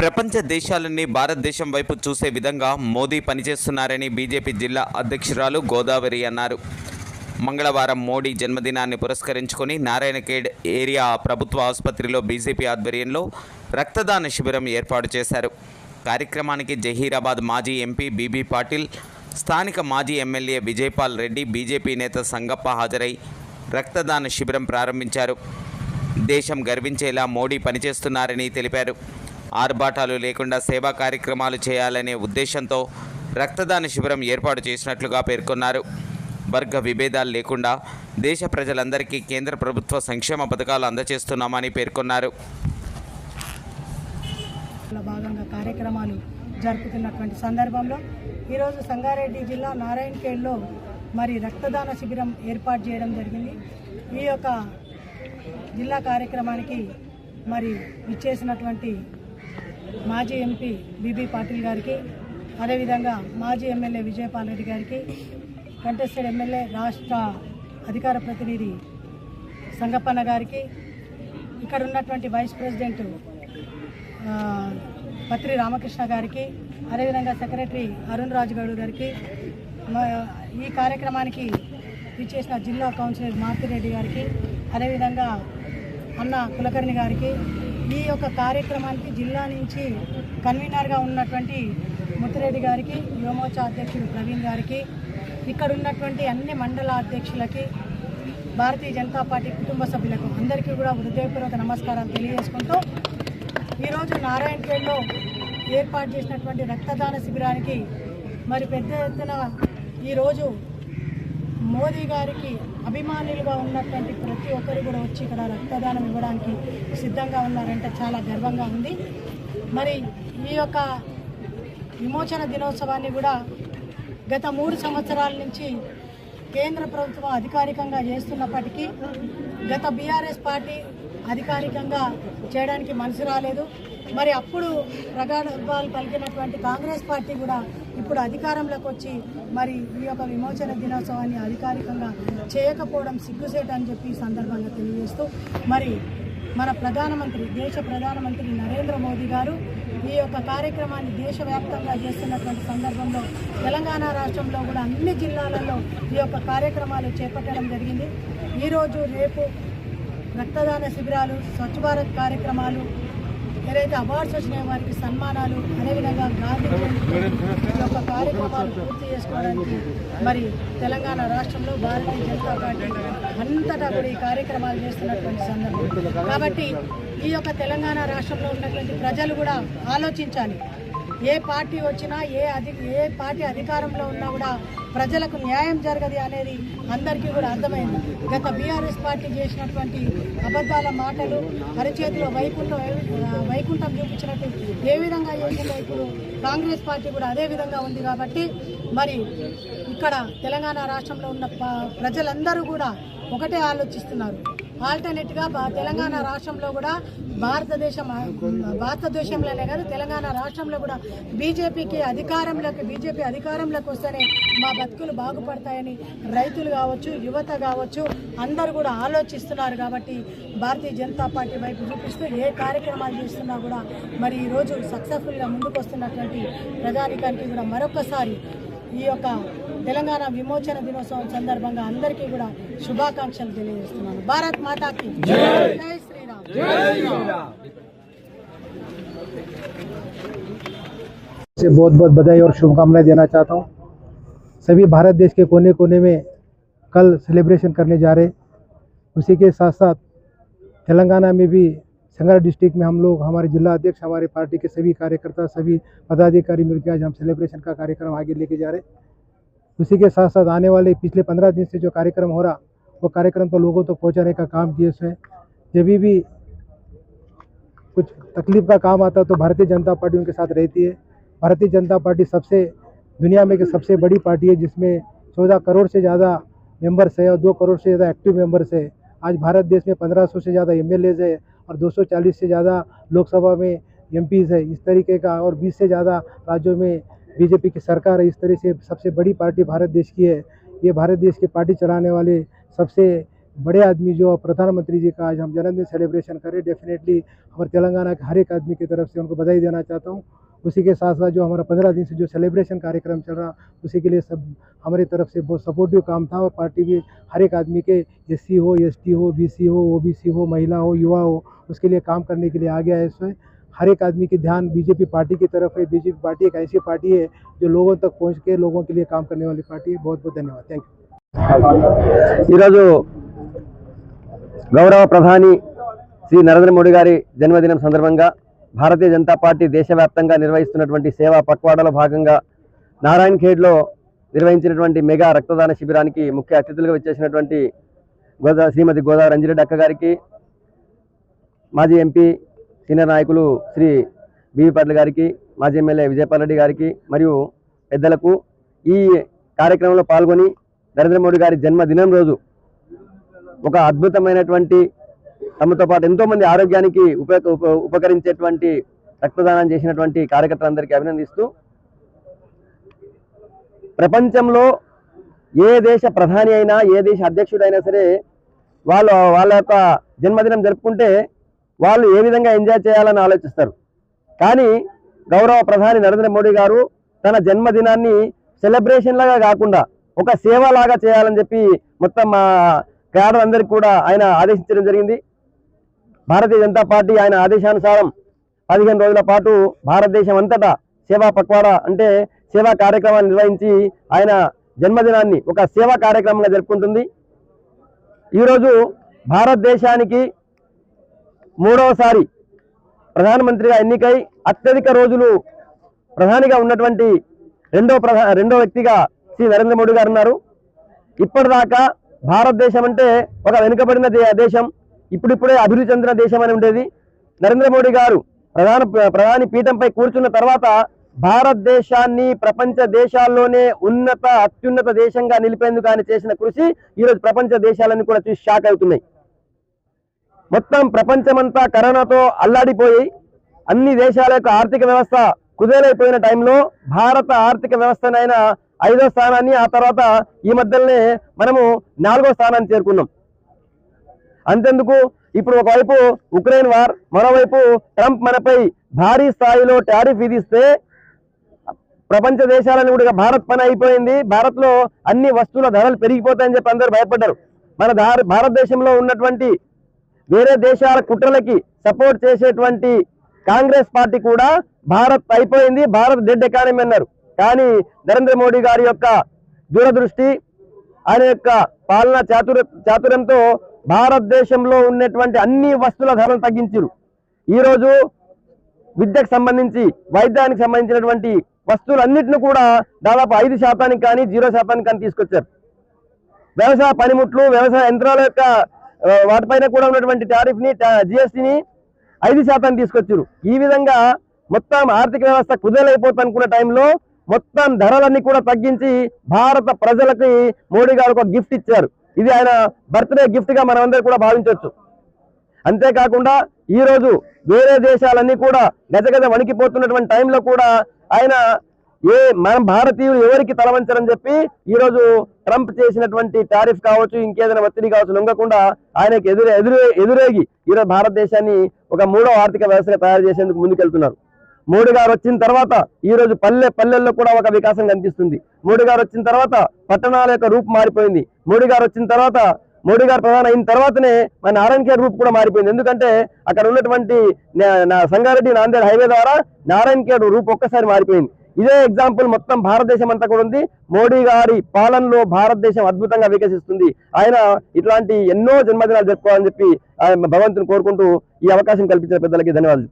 ప్రపంచ దేశాలన్నీ భారతదేశం వైపు చూసే విధంగా మోదీ పనిచేస్తున్నారని బీజేపీ జిల్లా అధ్యక్షురాలు గోదావరి అన్నారు. మంగళవారం మోడీ జన్మదినాన్ని పురస్కరించుకొని నారాయణఖేడ్ ఏరియా ప్రభుత్వ ఆసుపత్రిలో బీజేపీ ఆధ్వర్యంలో రక్తదాన శిబిరం ఏర్పాటు చేశారు. కార్యక్రమానికి జహీరాబాద్ మాజీ ఎంపీ బీబీ పాటిల్ స్థానిక మాజీ ఎమ్మెల్యే విజయపాల్ రెడ్డి బీజేపీ నేత సంగప్ప హాజరై రక్తదాన శిబిరం ప్రారంభించారు. దేశం గర్వించేలా మోడీ పనిచేస్తున్నారని తెలిపారు. ఆర్భాటాలు లేకుండా సేవా కార్యక్రమాలు చేయాలనే ఉద్దేశంతో రక్తదాన శిబిరం ఏర్పాటు చేసినట్లుగా పేర్కొన్నారు. వర్గ విభేదాలు లేకుండా దేశ ప్రజలందరికీ కేంద్ర ప్రభుత్వ సంక్షేమ పథకాలు అందజేస్తున్నామని పేర్కొన్నారు. భాగంగా కార్యక్రమాలు జరుపుతున్నటువంటి సందర్భంలో ఈరోజు సంగారెడ్డి జిల్లా నారాయణఖేడ్లో మరి రక్తదాన శిబిరం ఏర్పాటు చేయడం జరిగింది. ఈ యొక్క జిల్లా కార్యక్రమానికి మరి ఇచ్చేసినటువంటి మాజీ ఎంపీ బీబీ పాటిల్ గారికి అదేవిధంగా మాజీ ఎమ్మెల్యే విజయపాల్ రెడ్డి గారికి కంటెస్టెడ్ ఎమ్మెల్యే రాష్ట్ర అధికార ప్రతినిధి సంగప్పన్న గారికి ఇక్కడ ఉన్నటువంటి వైస్ ప్రెసిడెంట్ పత్రి రామకృష్ణ గారికి అదేవిధంగా సెక్రటరీ అరుణ్ రాజు గౌడ్ గారికి ఈ కార్యక్రమానికి ఇచ్చేసిన జిల్లా కౌన్సిలర్ మారుతిరెడ్డి గారికి అదేవిధంగా అన్న కులకర్ణి గారికి ఈ యొక్క కార్యక్రమానికి జిల్లా నుంచి కన్వీనర్గా ఉన్నటువంటి ముత్తిరెడ్డి గారికి యువమోర్చా అధ్యక్షుడు ప్రవీణ్ గారికి ఇక్కడ ఉన్నటువంటి అన్ని మండల అధ్యక్షులకి భారతీయ జనతా పార్టీ కుటుంబ సభ్యులకు అందరికీ కూడా హృదయపూర్వక నమస్కారాలు తెలియజేసుకుంటూ ఈరోజు నారాయణపేటలో ఏర్పాటు చేసినటువంటి రక్తదాన శిబిరానికి మరి పెద్ద ఎత్తున ఈరోజు మోదీ గారికి అభిమానులుగా ఉన్నటువంటి ప్రతి ఒక్కరు కూడా వచ్చి ఇక్కడ రక్తదానం ఇవ్వడానికి సిద్ధంగా ఉన్నారంటే. చాలా గర్వంగా ఉంది. మరి ఈ యొక్క విమోచన దినోత్సవాన్ని కూడా గత మూడు సంవత్సరాల నుంచి కేంద్ర ప్రభుత్వం అధికారికంగా చేస్తున్నప్పటికీ గత బీఆర్ఎస్ పార్టీ అధికారికంగా చేయడానికి మనసు రాలేదు. మరి అప్పుడు ప్రగాఢాలు పలికినటువంటి కాంగ్రెస్ పార్టీ కూడా ఇప్పుడు అధికారంలోకి వచ్చి మరి ఈ యొక్క విమోచన దినోత్సవాన్ని అధికారికంగా చేయకపోవడం సిగ్గుసేట అని చెప్పి సందర్భంగా తెలియజేస్తూ మరి మన ప్రధానమంత్రి దేశ ప్రధానమంత్రి నరేంద్ర మోదీ గారు ఈ యొక్క కార్యక్రమాన్ని దేశవ్యాప్తంగా చేస్తున్నటువంటి సందర్భంలో తెలంగాణ రాష్ట్రంలో కూడా అన్ని జిల్లాలలో ఈ యొక్క కార్యక్రమాలు చేపట్టడం జరిగింది. ఈరోజు రేపు రక్తదాన శిబిరాలు స్వచ్ఛ భారత్ కార్యక్రమాలు ఏదైతే అవార్డ్స్ వచ్చినాయో వారికి సన్మానాలు అదేవిధంగా గాంధీ ఈ యొక్క కార్యక్రమాలు పూర్తి చేసుకోవడానికి మరి తెలంగాణ రాష్ట్రంలో భారతీయ జనతా పార్టీ అంతటా కూడా ఈ కార్యక్రమాలు చేస్తున్నటువంటి సందర్భం. కాబట్టి ఈ యొక్క తెలంగాణ రాష్ట్రంలో ఉన్నటువంటి ప్రజలు కూడా ఆలోచించాలి. ఏ పార్టీ వచ్చినా ఏ అధి ఏ పార్టీ అధికారంలో ఉన్నా కూడా ప్రజలకు న్యాయం జరగదు అనేది అందరికీ కూడా అర్థమైంది. గత బీఆర్ఎస్ పార్టీ చేసినటువంటి అబద్ధాల మాటలు అరచేతిలో వైకుంఠం వైకుంఠం చూపించినట్టు ఏ విధంగా చేసిందో ఇప్పుడు కాంగ్రెస్ పార్టీ కూడా అదే విధంగా ఉంది కాబట్టి మరి ఇక్కడ తెలంగాణ రాష్ట్రంలో ఉన్న ప- ప్రజలందరూ కూడా ఒకటే ఆలోచిస్తున్నారు. ఆల్టర్నేట్గా బా- తెలంగాణ రాష్ట్రంలో కూడా భారతదేశం భారతదేశంలోనే కాదు తెలంగాణ రాష్ట్రంలో కూడా బీజేపీకి అధికారంలోకి బీజేపీ అధికారంలోకి వస్తేనే మా బతుకులు బాగుపడతాయని రైతులు కావచ్చు యువత కావచ్చు అందరూ కూడా ఆలోచిస్తున్నారు కాబట్టి భారతీయ జనతా పార్టీ వైపు చూపిస్తూ ఏ కార్యక్రమాలు చేస్తున్నా కూడా మరి ఈరోజు సక్సెస్ఫుల్గా ముందుకు వస్తున్నటువంటి ప్రజానికానికి కూడా మరొకసారి ఈ యొక్క తెలంగాణ విమోచన దినోత్సవం సందర్భంగా అందరికీ కూడా శుభాకాంక్షలు తెలియజేస్తున్నాను భారత్ మాతాకి జై శ్రీరామ్ से बहुत बहुत बधाई और शुभकामनाएं देना चाहता हूँ सभी भारत देश के कोने कोने में कल सेलिब्रेशन करने जा रहे उसी के साथ साथ तेलंगाना में भी संगार डिस्ट्रिक्ट में हम लोग, हमारे जिला अध्यक्ष, हमारे पार्टी के सभी कार्यकर्ता, सभी पदाधिकारी मिलकर आज हम सेलिब्रेशन का कार्यक्रम आगे लेके जा रहे उसी के साथ साथ आने वाले पिछले पंद्रह दिन से जो कार्यक्रम हो रहा, वो कार्यक्रम तो लोगों तक तो पहुँचाने का काम किए उसमें जब भी कुछ तकलीफ़ का काम आता तो भारतीय जनता पार्टी उनके साथ रहती है। भारतीय जनता पार्टी सबसे, दुनिया में की सबसे बड़ी पार्टी है, जिसमें चौदह करोड़ से ज़्यादा मेंबर्स है और दो करोड़ से ज़्यादा एक्टिव मेंबर्स है। आज भारत देश में 1500 से ज़्यादा एम एल एज है। और 240 से ज़्यादा लोकसभा में एम है इस तरीके का और 20 से ज़्यादा राज्यों में बीजेपी की सरकार है। इस तरह से सबसे बड़ी पार्टी भारत देश की है। ये भारत देश की पार्टी चलाने वाले सबसे बड़े आदमी जो प्रधानमंत्री जी का आज हम जन्मदिन सेलिब्रेशन करें डेफिनेटली हमारे तेलंगाना के हर एक आदमी की तरफ़ से उनको बधाई देना चाहता हूँ। उसी के साथ साथ जो हमारा पंद्रह दिन से जो सेलिब्रेशन कार्यक्रम चल रहा उसी के लिए सब हमारी तरफ से बहुत सपोर्टिव काम था और पार्टी भी हर एक आदमी के एस हो एस हो बी हो ओ हो महिला हो युवा हो उसके लिए काम करने के लिए आ गया है इसमें हर एक आदमी की ध्यान बीजेपी पार्टी की तरफ है बीजेपी पार्टी एक ऐसी पार्टी है जो लोगों तक पहुंच के लोगों के लिए काम करने वाली पार्टी है बहुत बहुत धन्यवाद थैंक यू ఈరోజు గౌరవ ప్రధాని శ్రీ నరేంద్ర మోడీ గారి జన్మదినం సందర్భంగా భారతీయ జనతా పార్టీ దేశవ్యాప్తంగా నిర్వహిస్తున్నటువంటి సేవా పక్వాడలో భాగంగా నారాయణఖేడ్లో నిర్వహించినటువంటి మెగా రక్తదాన శిబిరానికి ముఖ్య అతిథులుగా వచ్చేసినటువంటి గోదా శ్రీమతి గోదావరి అంజిరెడ్డి అక్క గారికి మాజీ ఎంపీ సీనియర్ నాయకులు శ్రీ బివి గారికి మాజీ ఎమ్మెల్యే విజయపాల్ రెడ్డి గారికి మరియు పెద్దలకు ఈ కార్యక్రమంలో పాల్గొని నరేంద్ర మోడీ గారి జన్మదినం రోజు ఒక అద్భుతమైనటువంటి తమతో పాటు ఎంతో మంది ఆరోగ్యానికి ఉప ఉపకరించేటువంటి రక్తదానం చేసినటువంటి కార్యకర్తలందరికీ అభినందిస్తూ ప్రపంచంలో ఏ దేశ ప్రధాని అయినా ఏ దేశ అధ్యక్షుడైనా సరే వాళ్ళు వాళ్ళ యొక్క జన్మదినం జరుపుకుంటే వాళ్ళు ఏ విధంగా ఎంజాయ్ చేయాలని ఆలోచిస్తారు. కానీ గౌరవ ప్రధాని నరేంద్ర మోడీ గారు తన జన్మదినాన్ని సెలబ్రేషన్ లాగా కాకుండా ఒక సేవ లాగా చేయాలని చెప్పి మొత్తం మా క్యాడర్ అందరికి కూడా ఆయన ఆదేశించడం జరిగింది. భారతీయ జనతా పార్టీ ఆయన ఆదేశానుసారం పదిహేను రోజుల పాటు భారతదేశం అంతటా సేవా పక్వాడా అంటే సేవా కార్యక్రమాన్ని నిర్వహించి ఆయన జన్మదినాన్ని ఒక సేవా కార్యక్రమంగా జరుపుకుంటుంది. ఈరోజు భారతదేశానికి మూడవసారి ప్రధానమంత్రిగా ఎన్నికై అత్యధిక రోజులు ప్రధానిగా ఉన్నటువంటి రెండో ప్రధా రెండో వ్యక్తిగా శ్రీ నరేంద్ర మోడీ గారు ఉన్నారు. ఇప్పటిదాకా భారతదేశం అంటే ఒక వెనుకబడిన దే- దేశం. ఇప్పుడిప్పుడే అభివృద్ధి చెందిన దేశం అని ఉండేది. నరేంద్ర మోడీ గారు ప్రధాన ప్రధాని పీఠంపై కూర్చున్న తర్వాత భారతదేశాన్ని ప్రపంచ దేశాల్లోనే ఉన్నత అత్యున్నత దేశంగా నిలిపేందుకు ఆయన చేసిన కృషి ఈరోజు ప్రపంచ దేశాలన్నీ కూడా చూసి షాక్ అవుతున్నాయి. మొత్తం ప్రపంచమంతా కరోనాతో అల్లాడిపోయి అన్ని దేశాల యొక్క ఆర్థిక వ్యవస్థ కుదేలైపోయిన టైంలో భారత ఆర్థిక వ్యవస్థనైనా ఐదో స్థానాన్ని ఆ తర్వాత ఈ మధ్యలోనే మనము నాలుగో స్థానాన్ని చేరుకున్నాం. అంతెందుకు? ఇప్పుడు ఒకవైపు ఉక్రెయిన్ వార్ మరోవైపు ట్రంప్ మనపై భారీ స్థాయిలో టారిఫ్ విధిస్తే ప్రపంచ దేశాలను కూడా భారత్ పని అయిపోయింది. భారత్లో అన్ని వస్తువుల ధరలు పెరిగిపోతాయని చెప్పి అందరూ భయపడ్డారు. మన భారతదేశంలో ఉన్నటువంటి వేరే దేశాల కుట్రలకి సపోర్ట్ చేసేటువంటి కాంగ్రెస్ పార్టీ కూడా భారత్ అయిపోయింది. భారత్ డెడ్ ఎకానమీ అన్నారు. కానీ నరేంద్ర మోడీ గారి యొక్క దూరదృష్టి ఆయన యొక్క పాలన చాతుర చాతుర్యంతో భారతదేశంలో ఉన్నటువంటి అన్ని వస్తువుల ధరలు తగ్గించారు ఈరోజు విద్యకు సంబంధించి వైద్యానికి సంబంధించినటువంటి వస్తువులన్నింటిని కూడా దాదాపు ఐదు శాతానికి కానీ జీరో శాతానికి కానీ తీసుకొచ్చారు. వ్యవసాయ పనిముట్లు వ్యవసాయ యంత్రాల యొక్క వాటిపైన కూడా ఉన్నటువంటి టారిఫ్ని జిఎస్టీని ఐదు శాతం తీసుకొచ్చారు. ఈ విధంగా మొత్తం ఆర్థిక వ్యవస్థ కుదేలైపోతుంది అనుకున్న టైంలో మొత్తం ధరలన్నీ కూడా తగ్గించి భారత ప్రజలకి మోడీ గారు ఒక గిఫ్ట్ ఇచ్చారు. ఇది ఆయన బర్త్డే గిఫ్ట్గా మనమందరం కూడా భావించవచ్చు. అంతేకాకుండా ఈ రోజు వేరే దేశాలన్నీ కూడా గజగజ వణికిపోతున్నటువంటి టైంలో కూడా ఆయన ఏ మనం భారతీయులు ఎవరికి తలవంచరని చెప్పి ఈ రోజు ట్రంప్ చేసినటువంటి టారిఫ్ కావచ్చు ఇంకేదైనా ఒత్తిడి కావచ్చు లొంగకుండా ఆయనకు ఎదురు ఎదురు ఎదురేగి ఈరోజు భారతదేశాన్ని ఒక మూడో ఆర్థిక వ్యవస్థగా తయారు చేసేందుకు ముందుకెళ్తున్నారు. మోడీ గారు వచ్చిన తర్వాత ఈ రోజు పల్లె పల్లెల్లో కూడా ఒక వికాసం కనిపిస్తుంది. మోడీ గారు వచ్చిన తర్వాత పట్టణాల యొక్క రూపు మారిపోయింది. మోడీ గారు వచ్చిన తర్వాత మోడీ గారు ప్రధాని అయిన తర్వాతనే మన నారాయణ ఖేడ్ రూపు కూడా మారిపోయింది. ఎందుకంటే అక్కడ ఉన్నటువంటి నా- సంగారెడ్డి నాందేడ్ హైవే ద్వారా నారాయణ ఖేడ్ రూప్ ఒక్కసారి మారిపోయింది. ఇదే ఎగ్జాంపుల్ మొత్తం భారతదేశం అంతా కూడా ఉంది. మోడీ గారి పాలనలో భారతదేశం అద్భుతంగా వికసిస్తుంది. ఆయన ఇట్లాంటి ఎన్నో జన్మదినాలు జరుపుకోవాలని చెప్పి భగవంతుని కోరుకుంటూ ఈ అవకాశం కల్పించిన పెద్దలకి ధన్యవాదాలు